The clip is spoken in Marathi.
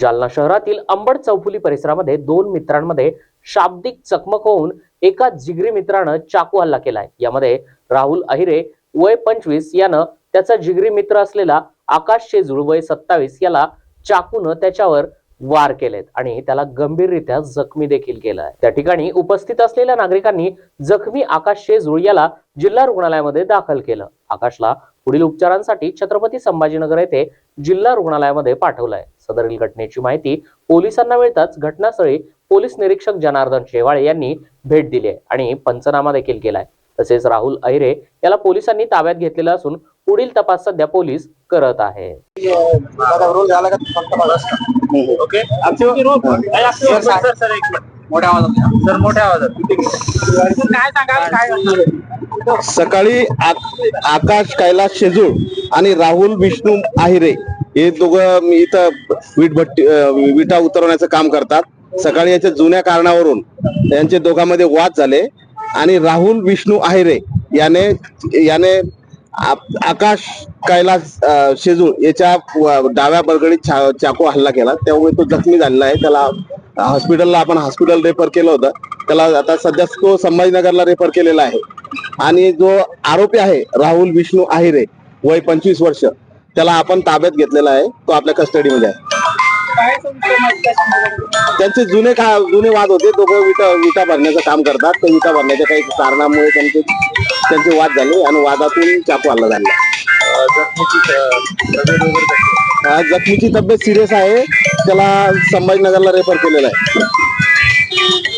जालना शहरातील अंबड चौफुली परिसरामध्ये दोन मित्रांमध्ये शाब्दिक चकमक होऊन एका जिगरी मित्रानं चाकू हल्ला केलाय. यामध्ये राहुल अहिरे वय पंचवीस यानं त्याचा जिगरी मित्र असलेला आकाश शेजूळ वय सत्तावीस याला चाकून त्याच्यावर वार केलेत आणि त्याला गंभीररित्या जखमी देखील केलं आहे त्या ठिकाणी उपस्थित असलेल्या नागरिकांनी जखमी आकाश शेजूळ याला जिल्हा रुग्णालयामध्ये दाखल केलं. आकाशला पुढील उपचारांसाठी छत्रपती संभाजीनगर येथे जिल्हा रुग्णालयामध्ये पाठवलंय. सदरील घटनेची माहिती पोलिसांना मिळताच घटनास्थळी पोलीस निरीक्षक जनार्दन शेवाळे यांनी भेट दिली आहे आणि पंचनामा देखील केलाय. तसेच राहुल अहिरे याला पोलिसांनी ताब्यात घेतलेलं असून पुढील तपास सध्या पोलीस करत आहे? सकाळी आकाश कैलास शेजूळ आणि राहुल विष्णू आहिरे हे दोघं इथं वीट भट्टी विटा उतरवण्याचं काम करतात. सकाळी याच्या जुन्या कारणावरून यांचे दोघांमध्ये वाद झाले. आणि राहुल विष्णू आहिरे याने याने आकाश कैलास शेजूळ याच्या डाव्या बरगडीत छा- चाकू हल्ला केला. त्यामुळे तो जखमी झालेला आहे. त्याला हॉस्पिटलला आपण हॉस्पिटल रेफर केलं होतं. त्याला आता सध्या तो संभाजीनगरला रेफर केलेला आहे. आणि जो आरोपी आहे राहुल विष्णू आहिरे वय पंचवीस वर्ष त्याला आपण ताब्यात घेतलेला आहे. तो आपल्या कस्टडीमध्ये आहे. काय तुमचं मत त्या संदर्भात? त्यांचे जुने का जुने वाद होते. दोघं विटा विटा भरण्याचं काम करतात. तर विटा भरण्याच्या काही कारणामुळे त्यांचे त्यांचे वाद झाले आणि वादातून चाकू हल्ला झाला जखमीची तब्येत वगैरे कशी आहे? अं, जखमीची तब्येत सिरियस आहे. त्याला संभाजीनगरला रेफर केलेला आहे.